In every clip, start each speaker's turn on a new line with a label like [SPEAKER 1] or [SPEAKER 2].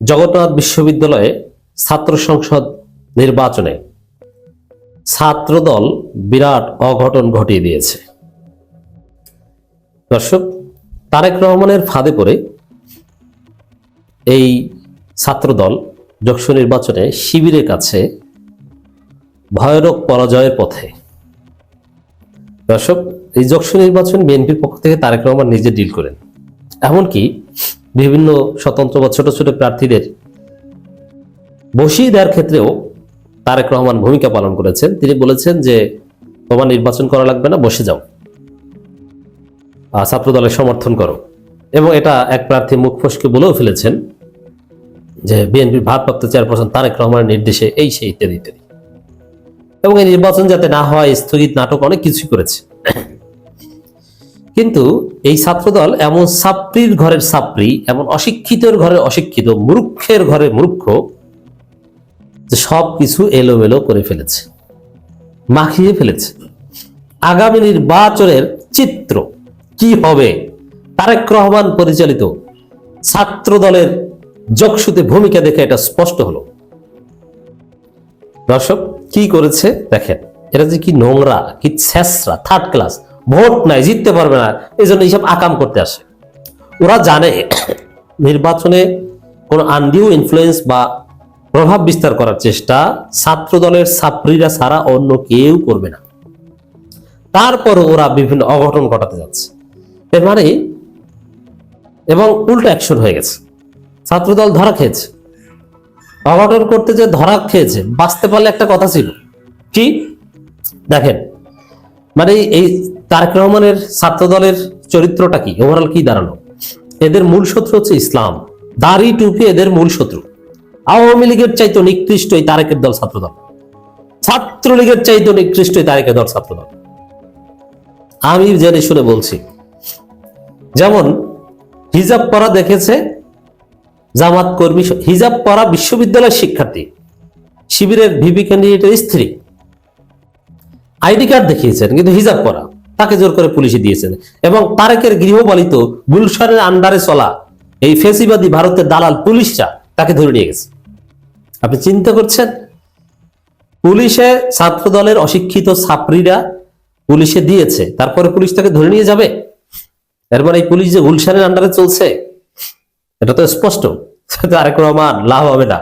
[SPEAKER 1] জগন্নাথ বিশ্ববিদ্যালয়ে ছাত্র সংসদ নির্বাচনে ছাত্রদল বিরাট অঘটন ঘটিয়ে দিয়েছে। দর্শক, তারেক রহমানের ফাঁদে পড়ে এই ছাত্রদল যক্ষু নির্বাচনে শিবিরের কাছে ভয়ানক পরাজয়ের পথে। দর্শক, এই যক্ষু নির্বাচন বিএনপির পক্ষ থেকে তারেক রহমান নিজে ডিল করেন। এমনকি বিভিন্ন স্বতন্ত্র বা ছোট ছোট প্রার্থীদের বসিয়ে দেওয়ার ক্ষেত্রেও তারেক রহমান ভূমিকা পালন করেছেন। তিনি বলেছেন যে, তোমার নির্বাচন করা লাগবে না, বসে যাও। ছাত্র দলের সমর্থন করো। এবং এটা এক প্রার্থী মুখ ফসকে বলেও ফেলেছেন যে, বিএনপির ভারপ্রাপ্ত চেয়ারপারসন তারেক রহমানের নির্দেশে এই, সেই, ইত্যাদি ইত্যাদি। এবং এই নির্বাচন যাতে না হয়, স্থগিত নাটক অনেক কিছুই করেছে। কিন্তু এই ছাত্রদল এমন ছাত্রীর ঘরের ছাত্রী এমন অশিক্ষিতের ঘরে অশিক্ষিত মূর্খের ঘরে মূর্খ যে সব কিছু এলোমেলো করে ফেলেছে, মাখিয়ে ফেলেছে। আগামী নির্বাচনের চিত্র কি হবে? তারেক রহমান পরিচালিত ছাত্র দলের যকসুতে ভূমিকা দেখে এটা স্পষ্ট হলো। দর্শক, কি করেছে? দেখেন এটা যে কি নোংরা, কি ছেসরা থার্ড ক্লাস ভোট নাই, জিততে পারবে না এই জন্য এইসব আকাম করতে আসে। ওরা জানে নির্বাচনে কোনো আন্ডিউ ইনফ্লুয়েন্স বা প্রভাব বিস্তার করার চেষ্টা ছাত্র দলের ছাত্রীরা ছাড়া অন্য কেউ করবে না। তারপর ওরা বিভিন্ন অঘটন ঘটাতে যাচ্ছে। এর মানে এবং উল্টো অ্যাকশন হয়ে গেছে। ছাত্রদল ধরা খেয়েছে। অঘটন করতে যে ধরা খেয়েছে, বাঁচতে পারলে একটা কথা ছিল। কি? দেখেন মানে এই তারেক রহমানের ছাত্র দলের চরিত্রটা কি? ওভারঅল কি দাঁড়াল? এদের মূল শত্রু হচ্ছে ইসলাম। দাড়ি টুপি এদের মূল শত্রু। আওয়ামী লীগের চাইতো নিকৃষ্ট এই তারেকের দল ছাত্রদল। ছাত্রলীগের চাইতো নিকৃষ্ট এই তারেকের দল ছাত্রদল। আমি জেনে শুনে বলছি। যেমন, হিজাব পরা দেখেছে জামাত কর্মী হিজাব পরা বিশ্ববিদ্যালয়ের শিক্ষার্থী, শিবিরের ভিপি ক্যান্ডিডেটের স্ত্রী। আইডি কার্ড দেখিয়েছেন, কিন্তু হিজাব পরা। তাকে জোর করে পুলিশে দিয়েছেন। এবং তারেকের গৃহপালিত গুলশানের আন্ডারে চলা এই ফেসিবাদী ভারতের দালাল পুলিশরা তাকে ধরে নিয়ে গেছে। আপনি চিন্তা করছেন? পুলিশে ছাত্র দলের অশিক্ষিত ছাত্রীরা পুলিশে দিয়েছে, তারপরে পুলিশ তাকে ধরে নিয়ে যাবে? এর মানে এই পুলিশ যে গুলশানের আন্ডারে চলছে, এটা তো স্পষ্ট। তারেক রহমান লাভ হবে না।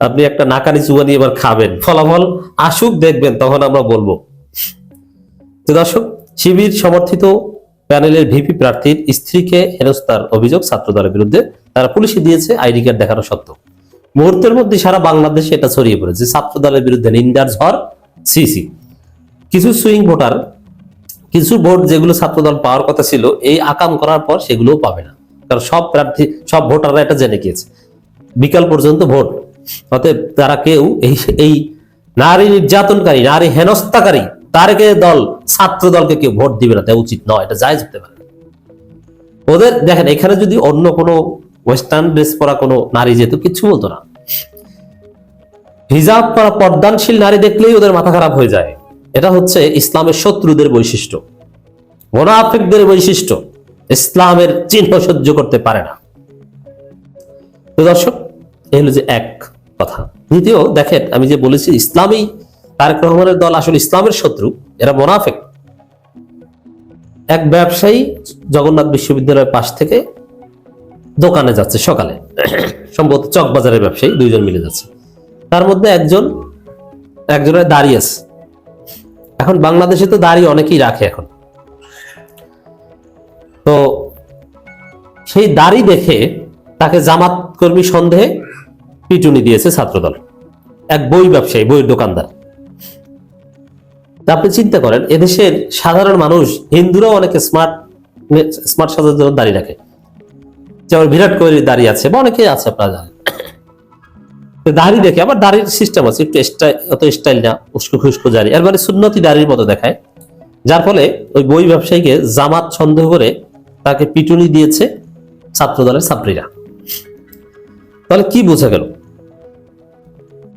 [SPEAKER 1] আপনি একটা নাকানি চুবানি এবার খাবেন। ফলাফল আসুক, দেখবেন, তখন আমরা বলব। তো দর্শক শিবির সমর্থিত প্যানেলের ভিপি প্রার্থীর স্ত্রীকে হেনস্থার অভিযোগ ছাত্রদলের বিরুদ্ধে। তারা পুলিশে দিয়েছে আইডি কার্ড দেখানো সত্ত্বেও। মুহূর্তের মধ্যে সারা বাংলাদেশে এটা ছড়িয়ে পড়েছে। ছাত্র দলের বিরুদ্ধে নিন্দার ঝড়, সিসি। কিছু সুইং ভোটার কিছু ভোট যেগুলো ছাত্রদল পাওয়ার কথা ছিল, এই আকাম করার পর সেগুলোও পাবে না। কারণ সব প্রার্থী, সব ভোটাররা এটা জেনে গিয়েছে। বিকাল পর্যন্ত ভোট। অতএব তারা কেউ এই এই নারী নির্যাতনকারী, নারী হেনস্থাকারী তারেকে দল, ছাত্র দলকে কেউ ভোট দিবে না, তা উচিত নয়, এটা জায়জ হতে পারে। ওদের, দেখেন, এখানে যদি অন্য কোনো ওয়েস্টার্ন ড্রেস পরা কোনো নারী যেত কিচ্ছু বলতো না। হিজাব পরা পর্দানশীল নারী দেখলেই ওদের মাথা খারাপ হয়ে যায়। এটা হচ্ছে ইসলামের শত্রুদের বৈশিষ্ট্য। মোনাফিকদের বৈশিষ্ট্য। ইসলামের চিহ্ন সহ্য করতে পারে না। দর্শক এই হলো যে এক কথা। দ্বিতীয়, দেখেন, আমি যে বলেছি, ইসলামী তারেক রহমানের দল আসলে ইসলামের শত্রু, এরা মোনাফেক। এক ব্যবসায়ী জগন্নাথ বিশ্ববিদ্যালয়ের পাশ থেকে দোকানে যাচ্ছে সকালে। সম্ভবত চকবাজারের ব্যবসায়ী, দুইজন মিলে যাচ্ছে। তার মধ্যে একজন, একজনের দাঁড়িয়ে আছে। এখন বাংলাদেশে তো দাড়ি অনেকেই রাখে এখন। তো সেই দাড়ি দেখে তাকে জামাত কর্মী সন্দেহে পিটুনি দিয়েছে ছাত্রদল। এক বই ব্যবসায়ী, বইয়ের দোকানদার। আপনি চিন্তা করেন, এদেশের সাধারণ মানুষ, হিন্দুরাও অনেকে স্মার্ট স্মার্ট সাজার জন্য দাড়ি রাখে। যেমন বিরাট কোহলির দাঁড়িয়ে আছে, বা অনেকেই আছে আপনারা জানেন। দাড়ি দেখে, আবার দাড়ির সিস্টেম আছে, একটু অত স্টাইল না, উস্কো খুস্কো দাড়ি এর মানে সুন্নতি দাড়ির মতো দেখায়। যার ফলে ওই বই ব্যবসায়ীকে জামাত সন্দেহ করে তাকে পিটুনি দিয়েছে ছাত্র দলের ছাত্রীরা। তাহলে কি বোঝা গেল?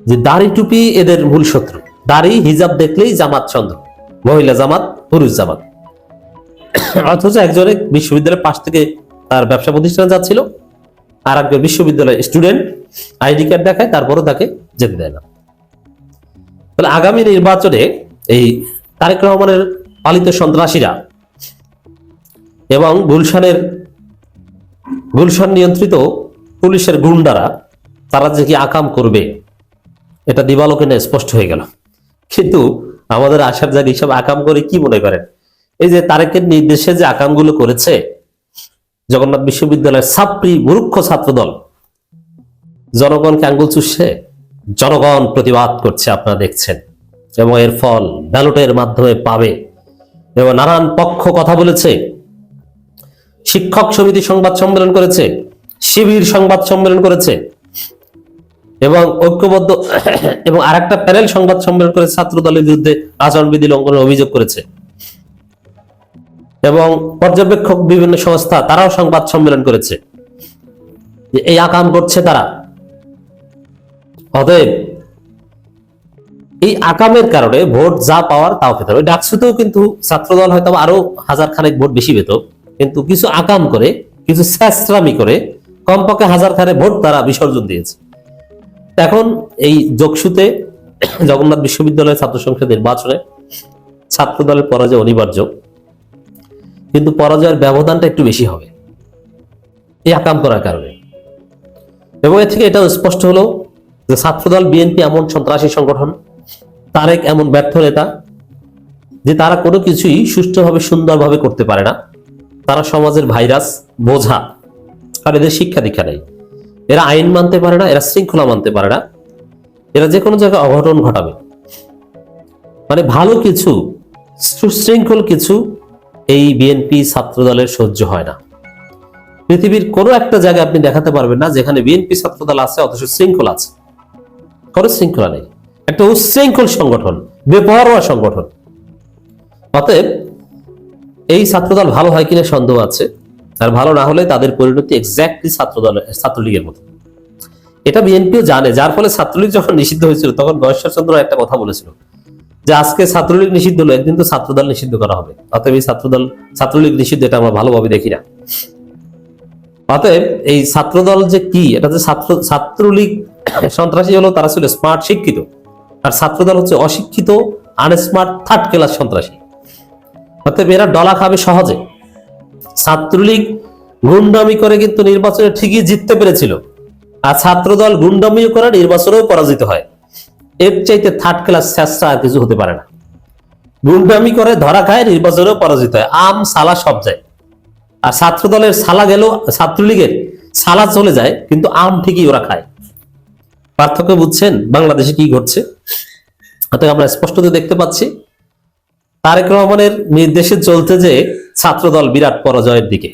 [SPEAKER 1] যে দাড়ি টুপি এদের মূল শত্রু। দাড়ি, হিজাব দেখলেই জামাত সন্দেহ মহিলা জামাত, পুরুষ জামাত। অথচ একজনে বিশ্ববিদ্যালয়ের পাশ থেকে তার ব্যবসা প্রতিষ্ঠানে যাচ্ছিল, আর একজন বিশ্ববিদ্যালয়ের স্টুডেন্ট আইডি কার্ড দেখায়, তারপরও তাকে যেতে দেয় না। তাহলে আগামী নির্বাচনে এই তারেক রহমানের পালিত সন্ত্রাসীরা এবং গুলশানের, গুলশান নিয়ন্ত্রিত পুলিশের গুন্ডারা, তারা যে কি আকাম করবে, এটা দিবালোকে স্পষ্ট হয়ে গেল। কিন্তু আমাদের আশার জায়গায় সব আকাম করে কি মনে করেন? এই যে তারেকের নির্দেশে যে আকামগুলো করেছে, জগন্নাথ বিশ্ববিদ্যালয়ের ছাত্রী মূর্খ ছাত্রদল জনগণকে আঙ্গুল চুষছে? জনগণ প্রতিবাদ করছে, আপনারা দেখছেন। এবং এর ফল ব্যালটের মাধ্যমে পাবে। এবং নানান পক্ষ কথা বলেছে। শিক্ষক সমিতি সংবাদ সম্মেলন করেছে, শিবির সংবাদ সম্মেলন করেছে। এবং ঐক্যবদ্ধ এবং আরেকটা প্যানেল সংবাদ সম্মেলন করে ছাত্র দলের বিরুদ্ধে আচরণবিধি লঙ্ঘনের অভিযোগ করেছে। এবং পর্যবেক্ষক বিভিন্ন সংস্থা, তারাও সংবাদ সম্মেলন করেছে। এই আকাম করছে তারা। অতএব এই আকামের কারণে ভোট যা পাওয়ার তাও পেতে হবে। ডাকসুতেও কিন্তু ছাত্রদল হয়তো আরও হাজার খানেক ভোট বেশি পেত। কিন্তু কিছু আকাম করে, কিছু স্যাস্ত্রামি করে কমপক্ষে হাজার খানে ভোট তারা বিসর্জন দিয়েছে। এখন এই যোগসুতে জগন্নাথ বিশ্ববিদ্যালয়ের ছাত্র সংসদ নির্বাচনে ছাত্র দলের পরাজয় অনিবার্য। কিন্তু পরাজয়ের ব্যবধানটা একটু বেশি হবে। এই আকাম করার কারণে। এবং এর থেকে এটাও স্পষ্ট হলো যে ছাত্রদল বিএনপি এমন সন্ত্রাসী সংগঠন, তারেক এমন ব্যর্থ নেতা, যে তারা কোনো কিছুই সুষ্ঠুভাবে, সুন্দরভাবে করতে পারে না। তারা সমাজের ভাইরাস, বোঝা। আর এদের শিক্ষা দীক্ষা নেই। এরা আইন মানতে পারে না, এরা শৃঙ্খলা মানতে পারে না। এরা যে কোনো জায়গায় অঘটন ঘটাবে। মানে ভালো কিছু, সুশৃঙ্খল কিছু এই বিএনপি ছাত্র দলের সহ্য হয় না। পৃথিবীর কোনো একটা জায়গায় আপনি দেখাতে পারবেন না যেখানে বিএনপি ছাত্র দল আছে, অথচ শৃঙ্খল আছে। কোনো শৃঙ্খলা নেই। একটা উচ্ছৃঙ্খল সংগঠন, বেপরোয়া সংগঠন। অতএব এই ছাত্রদল ভালো হয় কিনা সন্দেহ আছে। আর ভালো না হলে তাদের পরিণতি এক্স্যাক্টলি ছাত্রদলের ছাত্রলীগের মতো। এটা বিএনপিও জানে, যার ফলে ছাত্রলীগ যখন নিষিদ্ধ হয়েছিল, তখন গয়েশ্বর চন্দ্র একটা কথা বলেছিল যে আজকে ছাত্রলীগ নিষিদ্ধ হলো, একদিন তো ছাত্রদল নিষিদ্ধ করা হবে। অতএব এই ছাত্রদল, ছাত্রলীগ নিষিদ্ধ, এটা আমরা ভালোভাবে দেখি না। অতএব এই ছাত্রদল যে কি, এটা যে ছাত্র, ছাত্রলীগ সন্ত্রাসী হলো, তারা ছিল স্মার্ট শিক্ষিত। আর ছাত্রদল হচ্ছে অশিক্ষিত আনস্মার্ট থার্ড ক্লাস সন্ত্রাসী। অতএব এরা ডলা খাবে সহজে। ছাত্রলীগ গুন্ডামি করে কিন্তু নির্বাচনে ঠিকই জিততে পেরেছিল। আর ছাত্রদল গুন্ডামি করে, নির্বাচনেও পরাজিত হয়। এর চাইতে থার্ড ক্লাস শেষটা আর কিছু হতে পারে না। গুন্ডামি করে, ধরা খায়, নির্বাচনেও পরাজিত হয়। আম, সালা সব যায়। আর ছাত্র দলের সালা গেল ছাত্রলীগের সালা চলে যায়, কিন্তু আম ঠিকই ওরা খায়। পার্থক্য বুঝছেন বাংলাদেশে কি ঘটছে? অতএব আমরা স্পষ্টত দেখতে পাচ্ছি তারেক রহমানের নির্দেশে চলতে যে ছাত্রদল বিরাট পরাজয়ের দিকে।